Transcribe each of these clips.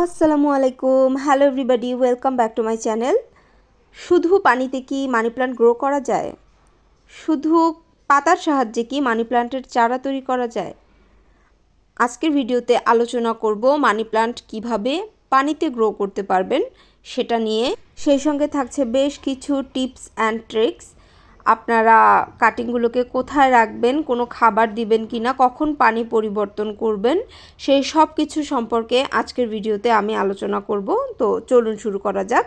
আসসালামু আলাইকুম। Hello everybody welcome back to my channel শুধু পানিতে কি মানি প্লান্ট গ্রো করা যায়? শুধু পাতার সাহায্যে কি মানি প্লান্টের চারা তৈরি করা যায়? আজকের ভিডিওতে আলোচনা করব মানি প্লান্ট কীভাবে পানিতে গ্রো করতে পারবেন সেটা নিয়ে। সেই সঙ্গে থাকছে বেশ কিছু টিপস অ্যান্ড ট্রিক্স আপনারা কাটিংগুলোকে কোথায় রাখবেন, কোনো খাবার দিবেন কি না কখন পানি পরিবর্তন করবেন, সেই সব কিছু সম্পর্কে আজকের ভিডিওতে আমি আলোচনা করব। তো চলুন শুরু করা যাক।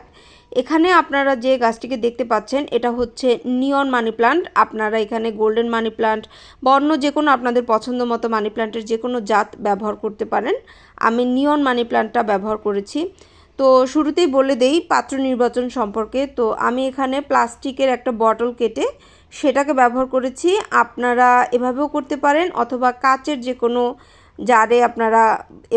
এখানে আপনারা যে গাছটিকে দেখতে পাচ্ছেন, এটা হচ্ছে নিয়ন মানি প্লান্ট। আপনারা এখানে গোল্ডেন মানি প্লান্ট বা অন্য যে কোনো আপনাদের পছন্দ মতো মানি প্লান্টের যে কোনো জাত ব্যবহার করতে পারেন। আমি নিয়ন মানি প্লান্টটা ব্যবহার করেছি। তো শুরুতেই বলে দেই পাত্র নির্বাচন সম্পর্কে। তো আমি এখানে প্লাস্টিকের একটা বটল কেটে সেটাকে ব্যবহার করেছি। আপনারা এভাবেও করতে পারেন অথবা কাচের যে কোনো জারে আপনারা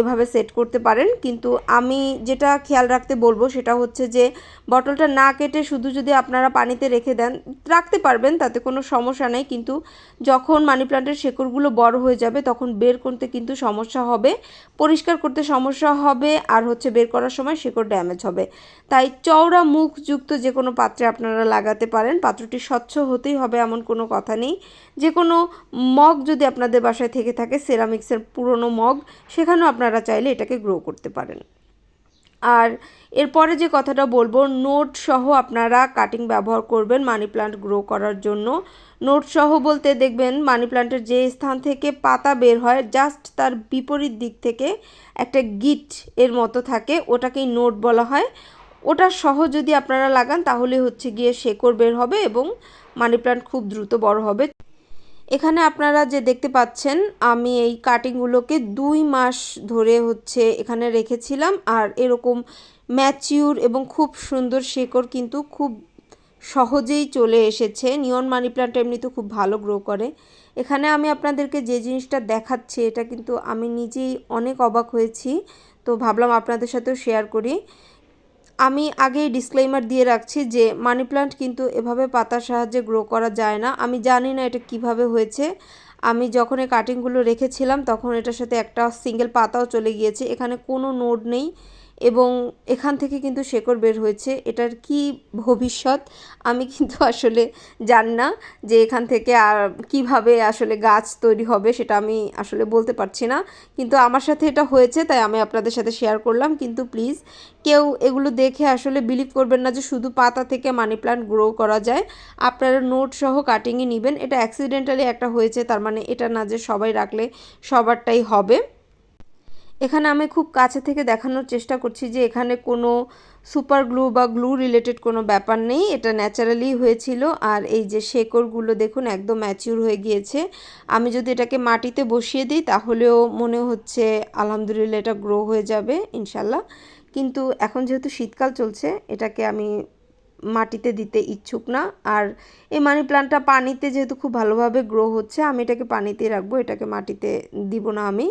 এভাবে সেট করতে পারেন। কিন্তু আমি যেটা খেয়াল রাখতে বলব সেটা হচ্ছে যে বটলটা না কেটে শুধু যদি আপনারা পানিতে রেখে দেন, রাখতে পারবেন, তাতে কোনো সমস্যা নেই। কিন্তু যখন মানি প্লান্টের শেকড়গুলো বড় হয়ে যাবে, তখন বের করতে কিন্তু সমস্যা হবে, পরিষ্কার করতে সমস্যা হবে, আর হচ্ছে বের করার সময় শেকড় ড্যামেজ হবে। তাই চওড়া মুখযুক্ত যে কোনো পাত্রে আপনারা লাগাতে পারেন। পাত্রটি স্বচ্ছ হতেই হবে, এমন কোনো কথা নেই। যে কোনো মগ যদি আপনাদের বাসায় থেকে থাকে সেরামিক্সের পুরনো মগ, সেখানেও আপনারা চাইলে এটাকে গ্রো করতে পারেন। আর এরপরে যে কথাটা বলব, নোট সহ আপনারা কাটিং ব্যবহার করবেন মানি প্লান্ট গ্রো করার জন্য। নোট সহ বলতে দেখবেন মানি প্লান্টের যে স্থান থেকে পাতা বের হয় জাস্ট তার বিপরীত দিক থেকে একটা গিট এর মতো থাকে, ওটাকেই নোট বলা হয়। ওটা সহ যদি আপনারা লাগান, তাহলে হচ্ছে গিয়ে শেকড় বের হবে এবং মানি প্লান্ট খুব দ্রুত বড় হবে। এখানে আপনারা যে দেখতে পাচ্ছেন, আমি এই কাটিংগুলোকে দুই মাস ধরে হচ্ছে এখানে রেখেছিলাম। আর এরকম ম্যাচিউর এবং খুব সুন্দর শেকড় কিন্তু খুব সহজেই চলে এসেছে। নিয়ন মানি প্ল্যান্ট এমনিতে খুব ভালো গ্রো করে। এখানে আমি আপনাদেরকে যে জিনিসটা দেখাচ্ছি, এটা কিন্তু আমি নিজেই অনেক অবাক হয়েছি। তো ভাবলাম আপনাদের সাথেও শেয়ার করি। আমি আগেই ডিসক্লেমার দিয়ে রাখছি যে মানি প্লান্ট কিন্তু এভাবে পাতার সাহায্যে গ্রো করা যায় না। আমি জানি না এটা কীভাবে হয়েছে। আমি যখন এই কাটিংগুলো রেখেছিলাম, তখন এটার সাথে একটা সিঙ্গেল পাতাও চলে গিয়েছে। এখানে কোনো নোড নেই। এবং এখান থেকে কিন্তু শেকড় বের হয়েছে। এটার কি ভবিষ্যৎ? আমি কিন্তু আসলে জানি না যে এখান থেকে আর কীভাবে আসলে গাছ তৈরি হবে সেটা আমি আসলে বলতে পারছি না। কিন্তু আমার সাথে এটা হয়েছে, তাই আমি আপনাদের সাথে শেয়ার করলাম। কিন্তু প্লিজ কেউ এগুলো দেখে আসলে বিলিভ করবেন না যে শুধু পাতা থেকে মানি প্লান্ট গ্রো করা যায়। আপনারা নোট সহ কাটিংয়ে নেবেন। এটা অ্যাক্সিডেন্টালি একটা হয়েছে, তার মানে এটা না যে সবাই রাখলে সবারটাই হবে। এখানে আমি খুব কাছে থেকে দেখানোর চেষ্টা করছি যে এখানে কোনো সুপার গ্লু বা গ্লু রিলেটেড কোনো ব্যাপার নেই। এটা ন্যাচারালি হয়েছিল আর এই যে শেকড়গুলো দেখুন একদম ম্যাচিউর হয়ে গিয়েছে। আমি যদি এটাকে মাটিতে বসিয়ে দিই তাহলেও মনে হচ্ছে আলহামদুলিল্লাহ এটা গ্রো হয়ে যাবে, ইনশাল্লাহ। কিন্তু এখন যেহেতু শীতকাল চলছে, এটাকে আমি মাটিতে দিতে ইচ্ছুক না। আর এই মানি প্লান্টটা পানিতে যেহেতু খুব ভালোভাবে গ্রো হচ্ছে, আমি এটাকে পানিতে রাখব, এটাকে মাটিতে দিব না আমি।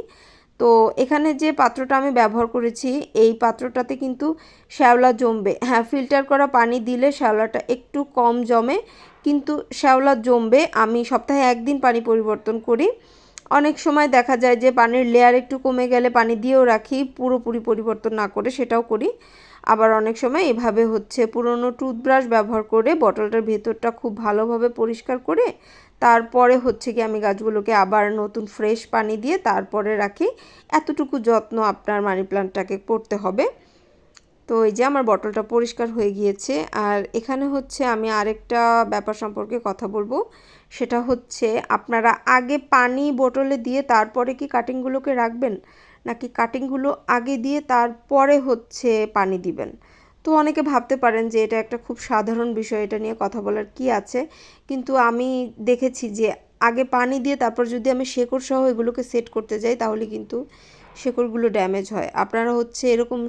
তো এখানে যে পাত্রটা আমি ব্যবহার করেছি, এই পাত্রটাতে কিন্তু শ্যাওলা জমবে। হ্যাঁ ফিল্টার করা পানি দিলে শ্যাওলাটা একটু কম জমে, কিন্তু শ্যাওলা জমবে। আমি সপ্তাহে একদিন পানি পরিবর্তন করি। অনেক সময় দেখা যায় যে পানির লেয়ার একটু কমে গেলে পানি দিয়েও রাখি, পুরোপুরি পরিবর্তন না করে সেটাও করি। আবার অনেক সময় এভাবে হচ্ছে পুরনো টুথব্রাশ ব্যবহার করে বটলটার ভেতরটা খুব ভালোভাবে পরিষ্কার করে তারপরে হচ্ছে কি আমি গাছগুলোকে আবার নতুন ফ্রেশ পানি দিয়ে তারপরে রাখি। এতটুকু যত্ন আপনার মানি প্লান্টটাকে করতে হবে। তো এই যে আমার বটলটা পরিষ্কার হয়ে গিয়েছে। আর এখানে হচ্ছে আমি আরেকটা ব্যাপার সম্পর্কে কথা বলব। সেটা হচ্ছে আপনারা আগে পানি বোতলে দিয়ে তারপরে কি কাটিংগুলোকে রাখবেন? নাকি কাটিংগুলো আগে দিয়ে তারপরে হচ্ছে পানি দিবেন? তো অনেকে ভাবতে পারেন যে এটা একটা খুব সাধারণ বিষয়, এটা নিয়ে কথা বলার কি আছে? কিন্তু আমি দেখেছি যে আগে পানি দিয়ে তারপর যদি আমি শেকড় সহ এগুলোকে সেট করতে যাই, তাহলে কিন্তু শেকড়গুলো ড্যামেজ হয়। আপনারা হচ্ছে এরকম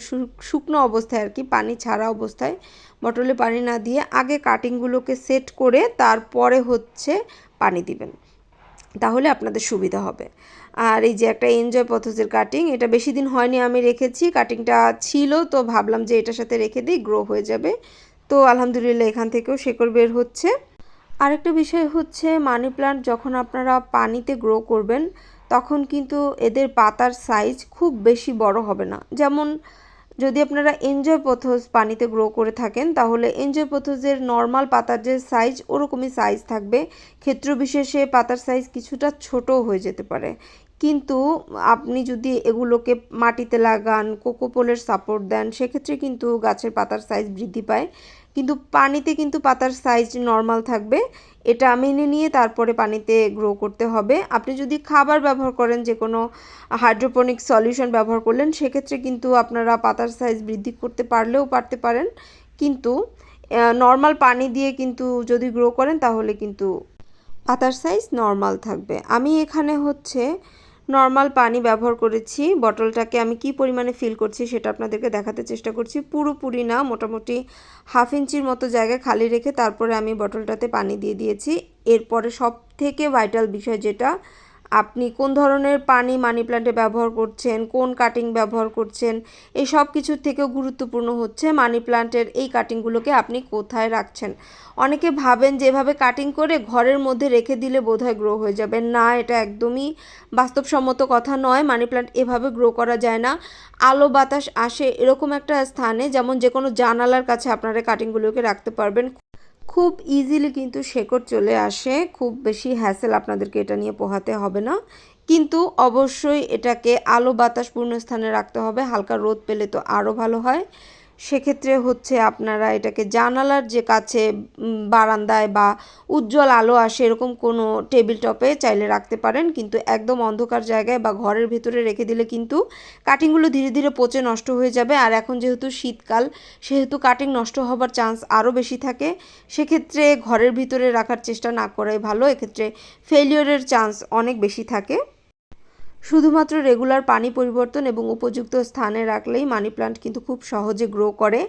শুকনো অবস্থায় আর কি, পানি ছাড়া অবস্থায় বটলে পানি না দিয়ে আগে কাটিংগুলোকে সেট করে তারপরে হচ্ছে পানি দিবেন। তাহলে আপনাদের সুবিধা হবে। আর এই যে একটা এনজয় পথসের কাটিং এটা বেশি দিন হয়নি আমি রেখেছি কাটিংটা ছিল, তো ভাবলাম যে এটার সাথে রেখে দিই গ্রো হয়ে যাবে। তো আলহামদুলিল্লাহ এখান থেকেও শেকড় বের হচ্ছে। আরেকটা বিষয় হচ্ছে মানি প্লান্ট যখন আপনারা পানিতে গ্রো করবেন, তখন কিন্তু এদের পাতার সাইজ খুব বেশি বড় হবে না। যেমন, যদি আপনারা এনজয় পথস পানিতে গ্রো করে থাকেন, তাহলে এনজয় পথসের নর্মাল পাতার যে সাইজ ওরকমই সাইজ থাকবে। ক্ষেত্র বিশেষে পাতার সাইজ কিছুটা ছোটও হয়ে যেতে পারে। কিন্তু আপনি যদি এগুলোকে মাটিতে লাগান কোকোপোলের সাপোর্ট দেন, সেক্ষেত্রে কিন্তু গাছের পাতার সাইজ বৃদ্ধি পায়। কিন্তু পানিতে কিন্তু পাতার সাইজ নর্মাল থাকবে। এটা মেনে নিয়ে তারপরে পানিতে গ্রো করতে হবে। আপনি যদি খাবার ব্যবহার করেন, যে কোনো হাইড্রোপনিক সলিউশন ব্যবহার করলেন, সেক্ষেত্রে কিন্তু আপনারা পাতার সাইজ বৃদ্ধি করতে পারলেও পারতে পারেন। কিন্তু নর্মাল পানি দিয়ে কিন্তু যদি গ্রো করেন, তাহলে কিন্তু পাতার সাইজ নর্মাল থাকবে। আমি এখানে হচ্ছে নর্মাল পানি ব্যবহার করেছি। বটলটাকে আমি কি পরিমাণে ফিল করছি সেটা আপনাদেরকে দেখাতে চেষ্টা করছি। পুরোপুরি না, মোটামুটি হাফ ইঞ্চির মতো জায়গায় খালি রেখে তারপরে আমি বটলটাতে পানি দিয়ে দিয়েছি। এরপরে সব থেকে ভাইটাল বিষয় যেটা আপনি কোন ধরনের পানি মানি প্ল্যান্টে ব্যবহার করছেন, কোন কাটিং ব্যবহার করছেন, এই সব কিছুর থেকেও গুরুত্বপূর্ণ হচ্ছে মানি প্ল্যান্টের এই কাটিংগুলোকে আপনি কোথায় রাখছেন। অনেকে ভাবেন যেভাবে কাটিং করে ঘরের মধ্যে রেখে দিলে বোধহয় গ্রো হয়ে যাবে। না, এটা একদমই বাস্তবসম্মত কথা নয়। মানি প্ল্যান্ট এভাবে গ্রো করা যায় না। আলো বাতাস আসে এরকম একটা স্থানে যেমন যে কোনো জানালার কাছে আপনারা কাটিংগুলোকে রাখতে পারবেন। খুব ইজিলি কিন্তু শেকড় চলে আসে। খুব বেশি হ্যাসেল আপনাদেরকে এটা নিয়ে পোহাতে হবে না। কিন্তু অবশ্যই এটাকে আলো বাতাসপূর্ণ স্থানে রাখতে হবে। হালকা রোদ পেলে তো আরও ভালো হয়। সেক্ষেত্রে হচ্ছে আপনারা এটাকে জানালার যে কাছে বারান্দায় বা উজ্জ্বল আলো আসে এরকম কোনো টেবিল টপে চাইলে রাখতে পারেন। কিন্তু একদম অন্ধকার জায়গায় বা ঘরের ভেতরে রেখে দিলে কিন্তু কাটিংগুলো ধীরে ধীরে পচে নষ্ট হয়ে যাবে। আর এখন যেহেতু শীতকাল, সেহেতু কাটিং নষ্ট হবার চান্স আরও বেশি থাকে। সেক্ষেত্রে ঘরের ভিতরে রাখার চেষ্টা না করাই ভালো। এক্ষেত্রে ফেলিওরের চান্স অনেক বেশি থাকে। শুধুমাত্র রেগুলার পানি পরিবর্তন এবং উপযুক্ত স্থানে রাখলেই মানি প্লান্ট কিন্তু খুব সহজে গ্রো করে।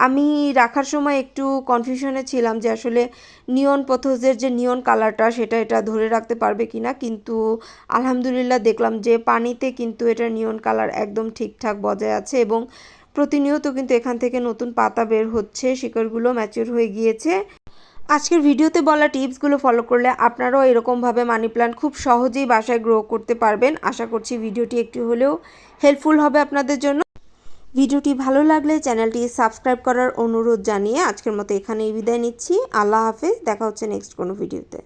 আমি রাখার সময় একটু কনফিউশনে ছিলাম যে আসলে নিয়ন পথোজের যে নিয়ন কালারটা সেটা এটা ধরে রাখতে পারবে কি না কিন্তু আলহামদুলিল্লাহ দেখলাম যে পানিতে কিন্তু এটা নিয়ন কালার একদম ঠিকঠাক বজায় আছে এবং প্রতিনিয়ত কিন্তু এখান থেকে নতুন পাতা বের হচ্ছে, শিকড়গুলো ম্যাচিওর হয়ে গিয়েছে। আজকের ভিডিওতে বলা টিপসগুলো ফলো করলে আপনারাও এরকমভাবে মানি প্ল্যান্ট খুব সহজেই বাসায় গ্রো করতে পারবেন। আশা করছি ভিডিওটি একটু হলেও হেল্পফুল হবে আপনাদের জন্য। ভিডিওটি ভালো লাগলে চ্যানেলটি সাবস্ক্রাইব করার অনুরোধ জানিয়ে আজকের মতো এখানেই বিদায় নিচ্ছি। আল্লাহ হাফেজ, দেখা হচ্ছে নেক্সট কোনো ভিডিওতে।